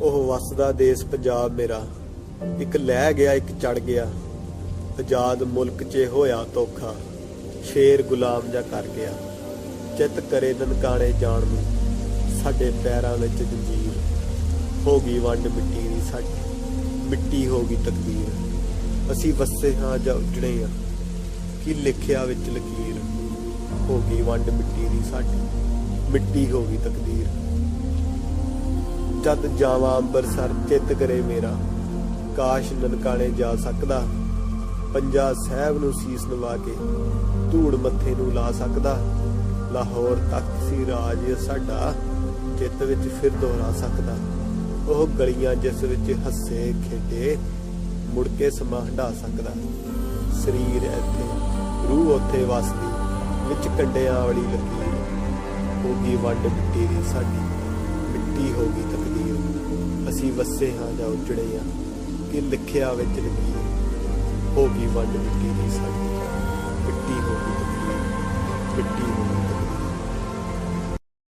ਉਹ ਵਸਦਾ ਦੇਸ ਪੰਜਾਬ ਮੇਰਾ। ਇੱਕ ਲੈ ਗਿਆ, ਇੱਕ ਚੜ ਗਿਆ। ਆਜ਼ਾਦ ਮੁਲਕ 'ਚ ਹੋਇਆ ਧੋਖਾ। ਸ਼ੇਰ ਗੁਲਾਮ ਜਾ ਕਰ ਗਿਆ। ਚਿੱਤ ਕਰੇ ਨਨਕਾਣੇ ਜਾਣ ਨੂੰ। ਸਾਡੇ ਪੈਰਾਂ ਵਿੱਚ ਜੰਜੀਰ। ਹੋ ਗਈ ਵੰਡ ਮਿੱਟੀ ਦੀ ਸਾਡੀ ਮਿੱਟੀ ਹੋ ਗਈ ਤਕਦੀਰ। ਅਸੀਂ ਵਸੇ ਹਾਂ ਜਾਂ ਉਜੜੇ ਹਾਂ। ਕੀ ਲਿਖਿਆ ਵਿੱਚ ਲਕੀਰ? ਹੋ ਗਈ ਵੰਡ ਮਿੱਟੀ ਦੀ ਸਾਡੀ ਮਿੱਟੀ ਹੋ ਗਈ ਤਕਦੀਰ। ਜਦ ਜਾਵਾਂ ਅੰਬਰਸਰ, ਚਿੱਤ ਕਰੇ ਮੇਰਾ। ਕਾਸ਼ ਨਨਕਾਣੇ ਜਾ ਸਕਦਾ। ਪੰਜਾ ਸਾਹਿਬ ਨੂੰ ਸੀਸ ਨਵਾ ਕੇ ਧੂੜ ਮੱਥੇ ਨੂੰ ਲਾ ਸਕਦਾ। ਲਾਹੌਰ ਤੱਕ ਸੀ ਰਾਜ, ਸਾਡਾ ਚਿੱਤ ਵਿੱਚ ਫਿਰ ਦੁਹਰਾ ਸਕਦਾ। ਉਹ ਗਲੀਆਂ ਜਿਸ ਵਿੱਚ ਹੱਸੇ ਖੇਡੇ, ਮੁੜ ਕੇ ਸਮਾਂ ਹੰਢਾ ਸਕਦਾ। ਸਰੀਰ ਇੱਥੇ, ਰੂਹ ਉੱਥੇ ਵਸਦੀ, ਵਿੱਚ ਕੰਡਿਆਂ ਵਾਲੀ ਲੱਗੀ। ਹੋ ਗਈ ਵੰਡ ਮਿੱਟੀ ਦੀ ਸਾਡੀ। ਕੀ ਹੋ ਗਈ ਤਕਦੀਰ ਅਸੀਂ ਵਸੇ ਹਾਂ ਜਾਂ ਉੱਜੜੇ ਹਾਂ, ਕਿ ਲਿਖਿਆ ਵਿੱਚ ਲਿਖੀ ਹੋ। ਗਈ ਵੱਡ ਮਿੱਟੀ ਦੀ ਸਾਡੀ ਮਿੱਟੀ ਹੋ ਗਈ ਤਕਦੀਰ ਮਿੱਟੀ